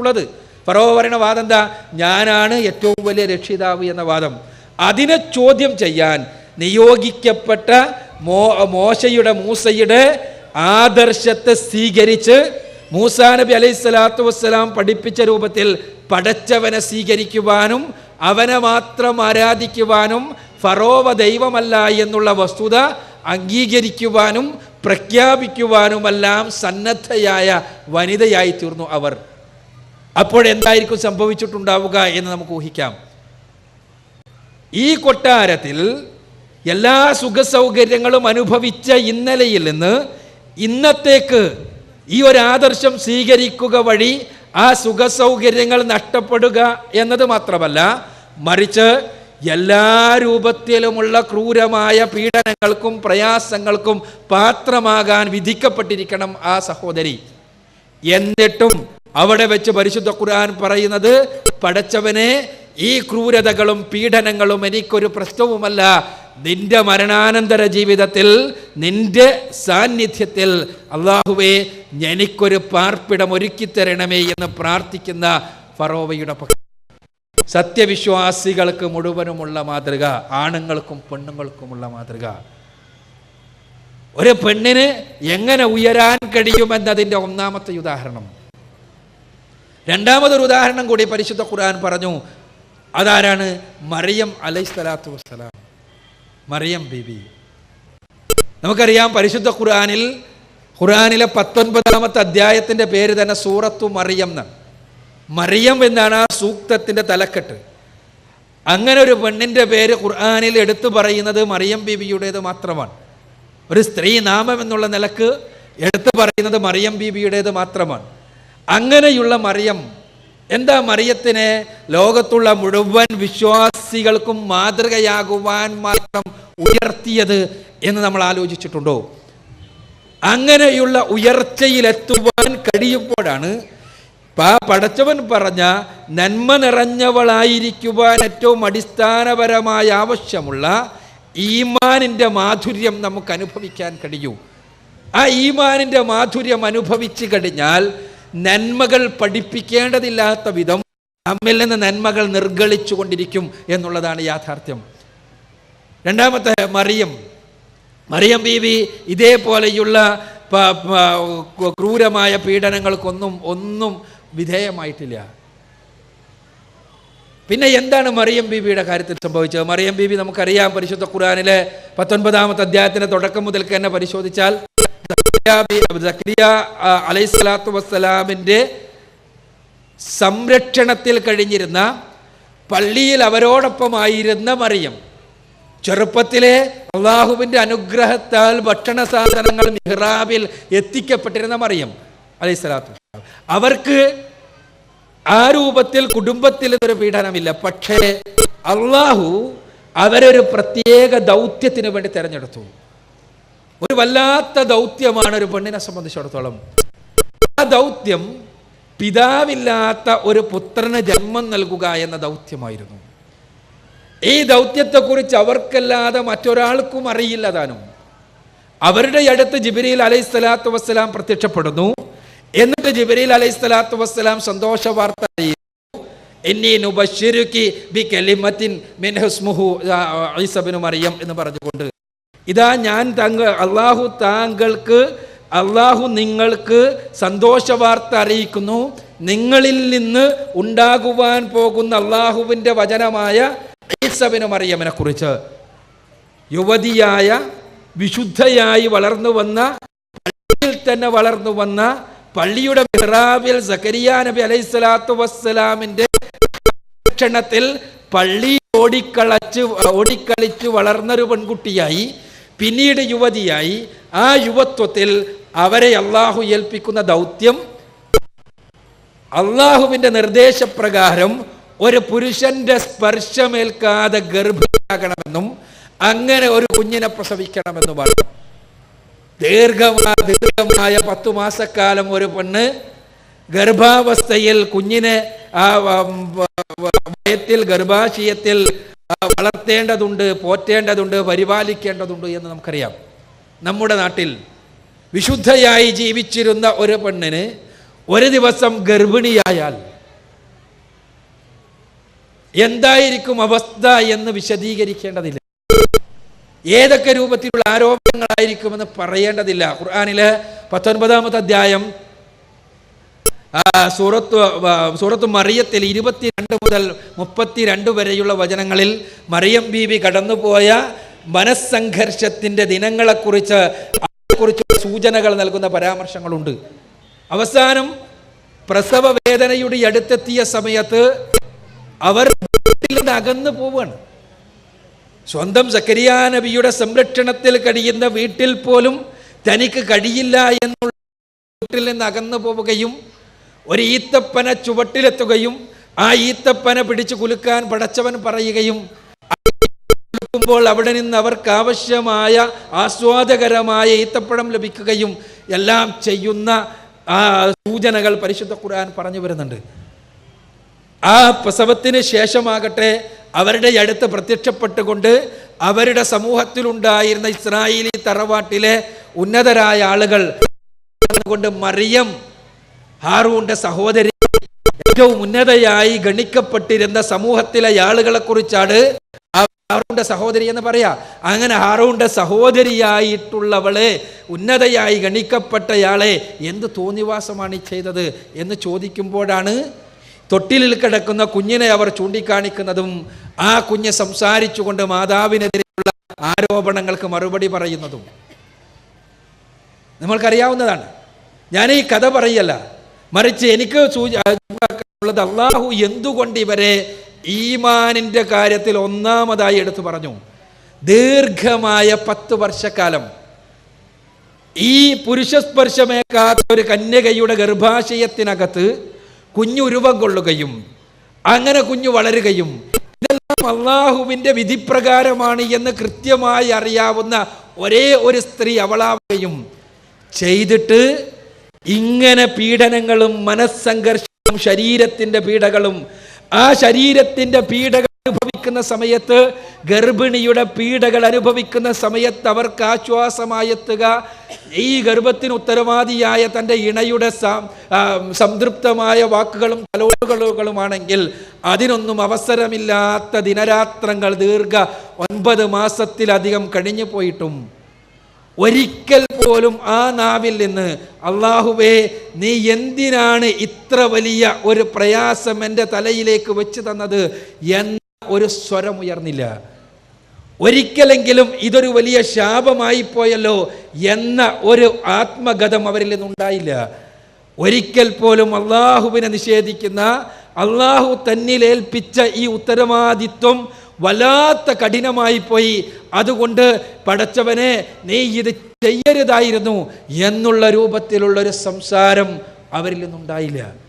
ഉള്ളത്. പറയുന്ന വാദം എന്താ? ഞാനാണ് ഏറ്റവും വലിയ രക്ഷിതാവ് എന്ന വാദം. അതിനെ ചോദ്യം ചെയ്യാൻ നിയോഗിക്കപ്പെട്ട മോ മോശയുടെ മൂസയുടെ ആദർശത്തെ സ്വീകരിച്ച് മൂസാ നബി അലൈഹി സ്വലാത്തു വസ്സലാം പഠിപ്പിച്ച രൂപത്തിൽ പടച്ചവനെ സ്വീകരിക്കുവാനും അവനെ മാത്രം ആരാധിക്കുവാനും ഫറോവ ദൈവമല്ല എന്നുള്ള വസ്തുത അംഗീകരിക്കുവാനും പ്രഖ്യാപിക്കുവാനുമെല്ലാം സന്നദ്ധയായ വനിതയായി തീർന്നു അവർ. അപ്പോഴെന്തായിരിക്കും സംഭവിച്ചിട്ടുണ്ടാവുക എന്ന് നമുക്ക് ഊഹിക്കാം. ഈ കൊട്ടാരത്തിൽ എല്ലാ സുഖസൗകര്യങ്ങളും അനുഭവിച്ച ഇന്നലെയിൽ നിന്ന് ഇന്നത്തേക്ക് ഈ ഒരു ആദർശം സ്വീകരിക്കുക വഴി ആ സുഖസൗകര്യങ്ങൾ നഷ്ടപ്പെടുക എന്നത് മാത്രമല്ല മറിച്ച് എല്ലാ രൂപത്തിലുമുള്ള ക്രൂരമായ പീഡനങ്ങൾക്കും പ്രയാസങ്ങൾക്കും പാത്രമാകാൻ വിധിക്കപ്പെട്ടിരിക്കണം ആ സഹോദരി. എന്നിട്ടും അവിടെ വെച്ച് പരിശുദ്ധ ഖുർആൻ പറയുന്നത് പടച്ചവനെ ഈ ക്രൂരതകളും പീഡനങ്ങളും എനിക്കൊരു പ്രശ്നവുമല്ല. നിന്റെ മരണാനന്തര ജീവിതത്തിൽ നിന്റെ സാന്നിധ്യത്തിൽ അള്ളാഹുവേ എനിക്കൊരു പാർപ്പിടം ഒരുക്കി തരണമേ എന്ന് പ്രാർത്ഥിക്കുന്ന ഫറോവയുടെ പക്ഷം സത്യവിശ്വാസികൾക്ക് മുഴുവനുമുള്ള മാതൃക ആണുങ്ങൾക്കും പെണ്ണുങ്ങൾക്കുമുള്ള മാതൃക. ഒരു പെണ്ണിന് എങ്ങനെ ഉയരാൻ കഴിയുമെന്നതിന്റെ ഒന്നാമത്തെ ഉദാഹരണം. രണ്ടാമതൊരു ഉദാഹരണം കൂടി പരിശുദ്ധ ഖുർആൻ പറഞ്ഞു. അതാരാണ്? മറിയം അലൈഹി സ്വലാത്തു വസ്സലാം. മറിയം ബിബി. നമുക്കറിയാം പരിശുദ്ധ ഖുർആനിൽ ഖുർആനിലെ പത്തൊൻപതാമത്തെ അധ്യായത്തിന്റെ പേര് തന്നെ സൂറത്തു മറിയം എന്നാണ്. മറിയം എന്നാണ് ആ സൂക്തത്തിന്റെ തലക്കെട്ട്. അങ്ങനെ ഒരു പെണ്ണിന്റെ പേര് ഖുർആാനിൽ എടുത്തു പറയുന്നത് മറിയം ബീബിയുടേത് മാത്രമാണ്. ഒരു സ്ത്രീ നാമം എന്നുള്ള നിലയ്ക്ക് എടുത്തു പറയുന്നത് മറിയം ബീബിയുടേത് മാത്രമാണ്. അങ്ങനെയുള്ള മറിയം. എന്താ മറിയത്തിനെ? ലോകത്തുള്ള മുഴുവൻ വിശ്വാസികൾക്കും മാതൃകയാകുവാൻ മാത്രം ഉയർത്തിയത് എന്ന് നമ്മൾ ആലോചിച്ചിട്ടുണ്ടോ? അങ്ങനെയുള്ള ഉയർച്ചയിലെത്തുവാൻ കഴിയുമ്പോഴാണ് പടച്ചവൻ പറഞ്ഞ നന്മ നിറഞ്ഞവളായിരിക്കുവാൻ ഏറ്റവും അടിസ്ഥാനപരമായ ആവശ്യമുള്ള ഈമാനിന്റെ മാധുര്യം നമുക്ക് അനുഭവിക്കാൻ കഴിയൂ. ആ ഈമാനിന്റെ മാധുര്യം അനുഭവിച്ചു കഴിഞ്ഞാൽ നന്മകൾ പഠിപ്പിക്കേണ്ടതില്ലാത്ത വിധം നമ്മിൽ നിന്ന് നന്മകൾ നിർഗളിച്ചു കൊണ്ടിരിക്കും എന്നുള്ളതാണ് യാഥാർത്ഥ്യം. രണ്ടാമത്തെ മറിയം. മറിയം ബീവി ഇതേപോലെയുള്ള ക്രൂരമായ പീഡനങ്ങൾക്കൊന്നും ഒന്നും വിധേയമായിട്ടില്ല. പിന്നെ എന്താണ് മറിയം ബീബിയുടെ കാര്യത്തിൽ സംഭവിച്ചത്? മറിയം ബീബി നമുക്കറിയാം പരിശുദ്ധ ഖുറാനിലെ പത്തൊൻപതാമത്തെ അധ്യായത്തിന്റെ തുടക്കം മുതൽക്ക് തന്നെ പരിശോധിച്ചാൽ സ്വലാത്തു വസ്സലാമിന്റെ സംരക്ഷണത്തിൽ കഴിഞ്ഞിരുന്ന പള്ളിയിൽ അവരോടൊപ്പമായിരുന്ന മറിയം. ചെറുപ്പത്തിലെ അള്ളാഹുവിന്റെ അനുഗ്രഹത്താൽ ഭക്ഷണ സാധനങ്ങൾ മിഹ്റാബിൽ എത്തിക്കപ്പെട്ടിരുന്ന മറിയം അലൈഹി സ്വലാത്തു. അവർക്ക് ആ രൂപത്തിൽ കുടുംബത്തിൽ ഇതൊരു പീഡനമില്ല. പക്ഷേ അള്ളാഹു അവരൊരു പ്രത്യേക ദൗത്യത്തിന് വേണ്ടി തിരഞ്ഞെടുത്തു. ഒരു വല്ലാത്ത ദൗത്യമാണ് ഒരു പെണ്ണിനെ സംബന്ധിച്ചിടത്തോളം. ആ ദൗത്യം പിതാവില്ലാത്ത ഒരു പുത്രന് ജന്മം നൽകുക എന്ന ദൗത്യമായിരുന്നു. ഈ ദൗത്യത്തെക്കുറിച്ച് അവർക്കല്ലാതെ മറ്റൊരാൾക്കും അറിയില്ല താനും. അവരുടെ അടുത്ത് ജിബിരിയിൽ അലൈഹി സ്വലാത്തു വസ്സലാം പ്രത്യക്ഷപ്പെടുന്നു. എന്നിട്ട് ജിബിരിയിൽ അലൈഹി സ്വലാത്തു വസ്സലാം സന്തോഷ വാർത്ത അറിയുന്നു എന്ന് പറഞ്ഞുകൊണ്ട് ഇതാ ഞാൻ താങ്കൾ അള്ളാഹു താങ്കൾക്ക് അള്ളാഹു നിങ്ങൾക്ക് സന്തോഷ വാർത്ത അറിയിക്കുന്നു. നിങ്ങളിൽ നിന്ന് ഉണ്ടാകുവാൻ പോകുന്ന അള്ളാഹുവിന്റെ വചനമായ ഈസവിനും മറിയമിനെ കുറിച്ച്. യുവതിയായ വിശുദ്ധയായി വളർന്നു വന്ന പള്ളിയിൽ തന്നെ വളർന്നു വന്ന പള്ളിയുടെ മിറാബിൽ സക്കരിയ നബി അലൈഹി സ്വലാത്തു വസ്സലാമിന്റെ ക്ഷണത്തിൽ പള്ളി ഓടിക്കളച്ച് ഓടിക്കളിച്ച് വളർന്നൊരു പെൺകുട്ടിയായി. പിന്നീട് യുവതിയായി ആ യുവത്വത്തിൽ അവരെ അള്ളാഹു ഏൽപ്പിക്കുന്ന ദൗത്യം അള്ളാഹുവിന്റെ നിർദ്ദേശപ്രകാരം ഒരു പുരുഷന്റെ സ്പർശമേൽക്കാതെ ഗർഭിണിയാകണമെന്നും അങ്ങനെ ഒരു കുഞ്ഞിനെ പ്രസവിക്കണമെന്നുമാണ് ദീർഘമായ ദീർഘമായ പത്തു മാസക്കാലം ഒരു പെണ്ണ് ഗർഭാവസ്ഥയിൽ കുഞ്ഞിനെ ആ വയത്തിൽ ഗർഭാശയത്തിൽ വളർത്തേണ്ടതുണ്ട് പോറ്റേണ്ടതുണ്ട് പരിപാലിക്കേണ്ടതുണ്ട് എന്ന് നമുക്കറിയാം. നമ്മുടെ നാട്ടിൽ വിശുദ്ധയായി ജീവിച്ചിരുന്ന ഒരു പെണ്ണിന് ഒരു ദിവസം ഗർഭിണിയായാൽ എന്തായിരിക്കും അവസ്ഥ എന്ന് വിശദീകരിക്കേണ്ടതില്ല. ഏതൊക്കെ രൂപത്തിലുള്ള ആരോപണങ്ങളായിരിക്കുമെന്ന് പറയേണ്ടതില്ല. ഖുർആാനിലെ പത്തൊൻപതാമത്തെ അധ്യായം സൂറത്ത് സൂറത്ത് മറിയത്തിൽ ഇരുപത്തിരണ്ട് മുതൽ മുപ്പത്തിരണ്ട് വരെയുള്ള വചനങ്ങളിൽ മറിയം ബീവി കടന്നുപോയ മനസ്സംഘർഷത്തിന്റെ ദിനങ്ങളെക്കുറിച്ച് അതിനെക്കുറിച്ച് സൂചനകൾ നൽകുന്ന പരാമർശങ്ങളുണ്ട്. അവസാനം പ്രസവ വേദനയുടെ അടുത്തെത്തിയ സമയത്ത് അവർ വീട്ടിൽ നിന്ന് അകന്നു പോവുകയാണ്. സ്വന്തം സക്കരിയാ നബിയുടെ സംരക്ഷണത്തിൽ കഴിയുന്ന വീട്ടിൽ പോലും തനിക്ക് കഴിയില്ല എന്നുള്ള വീട്ടിൽ നിന്ന് അകന്നു പോവുകയും ഒരു ഈത്തപ്പന ചുവട്ടിലെത്തുകയും ആ ഈത്തപ്പന പിടിച്ചു കുലുക്കാൻ പടച്ചവൻ പറയുകയും കുലുക്കുമ്പോൾ അവിടെ നിന്ന് അവർക്ക് ആവശ്യമായ ആസ്വാദകരമായ ഈത്തപ്പഴം ലഭിക്കുകയും എല്ലാം ചെയ്യുന്ന ആ സൂചനകൾ പരിശുദ്ധ ഖുർആൻ പറഞ്ഞു വരുന്നുണ്ട്. ആ പ്രസവത്തിന് ശേഷമാകട്ടെ അവരുടെ അടുത്ത് പ്രത്യക്ഷപ്പെട്ടുകൊണ്ട് അവരുടെ സമൂഹത്തിലുണ്ടായിരുന്ന ഇസ്രായേലി തറവാട്ടിലെ ഉന്നതരായ ആളുകൾ കൊണ്ട് മറിയം ഹാറൂന്റെ സഹോദരി ഏറ്റവും ഉന്നതയായി ഗണിക്കപ്പെട്ടിരുന്ന സമൂഹത്തിലെ ആളുകളെ കുറിച്ചാണ് ഹാറൂന്റെ സഹോദരി എന്ന് പറയാ. അങ്ങനെ ഹാറൂന്റെ സഹോദരിയായിട്ടുള്ളവളെ ഉന്നതയായി ഗണിക്കപ്പെട്ടയാളെ എന്ത് തോന്നിവാസമാണ് ഈ ചെയ്തത് എന്ന് ചോദിക്കുമ്പോഴാണ് തൊട്ടിലിൽ കിടക്കുന്ന കുഞ്ഞിനെ അവർ ചൂണ്ടിക്കാണിക്കുന്നതും ആ കുഞ്ഞ് സംസാരിച്ചുകൊണ്ട് മാതാവിനെതിരെയുള്ള ആരോപണങ്ങൾക്ക് മറുപടി പറയുന്നതും. നമ്മൾക്കറിയാവുന്നതാണ്. ഞാൻ ഈ കഥ പറയല്ല. മറിച്ച് എനിക്ക് ഉള്ളത് അള്ളാഹു എന്തുകൊണ്ട് ഇവരെ ഈമാനിന്റെ കാര്യത്തിൽ ഒന്നാമതായി എടുത്തു പറഞ്ഞു? ദീർഘമായ പത്ത് വർഷക്കാലം ഈ പുരുഷസ്പർശമേക്കാത്ത ഒരു കന്യകയുടെ ഗർഭാശയത്തിനകത്ത് കുഞ്ഞുരുവം കൊള്ളുകയും അങ്ങനെ കുഞ്ഞു വളരുകയും ഇതെല്ലാം അള്ളാഹുവിന്റെ വിധിപ്രകാരമാണ് എന്ന് കൃത്യമായി അറിയാവുന്ന ഒരേ ഒരു സ്ത്രീ അവളാവുകയും ചെയ്തിട്ട് ഇങ്ങനെ പീഡനങ്ങളും മനസ്സംഘർഷവും ശരീരത്തിന്റെ പീഡകളും ആ ശരീരത്തിന്റെ പീഡകൾ അനുഭവിക്കുന്ന സമയത്ത് ഗർഭിണിയുടെ പീഡകൾ അനുഭവിക്കുന്ന സമയത്ത് അവർക്ക് ആശ്വാസമായെത്തുക. ഈ ഗർഭത്തിന് ഉത്തരവാദിയായ തന്റെ ഇണയുടെ സംതൃപ്തമായ വാക്കുകളും തലോടുകളുകളുമാണെങ്കിൽ അതിനൊന്നും അവസരമില്ലാത്ത ദിനരാത്രങ്ങൾ ദീർഘ ഒൻപത് മാസത്തിലധികം കഴിഞ്ഞു പോയിട്ടും ഒരിക്കൽ പോലും ആ നാവിൽ നിന്ന് അള്ളാഹുവേ നീ എന്തിനാണ് ഇത്ര വലിയ ഒരു പ്രയാസം എന്റെ തലയിലേക്ക് വെച്ച് തന്നത്? എന്ന ഒരു സ്വരം ഉയർന്നില്ല. ഒരിക്കലെങ്കിലും ഇതൊരു വലിയ ശാപമായി പോയല്ലോ എന്ന ഒരു ആത്മഗതം അവരിൽ നിന്നുണ്ടായില്ല. ഒരിക്കൽ പോലും അള്ളാഹുവിനെ നിഷേധിക്കുന്ന അള്ളാഹു തന്നിലേൽപ്പിച്ച ഈ ഉത്തരവാദിത്വം വല്ലാത്ത കഠിനമായി പോയി. അതുകൊണ്ട് പടച്ചവനെ നീ ഇത് ചെയ്യരുതായിരുന്നു എന്നുള്ള രൂപത്തിലുള്ളൊരു സംസാരം അവരിൽ നിന്നുണ്ടായില്ല.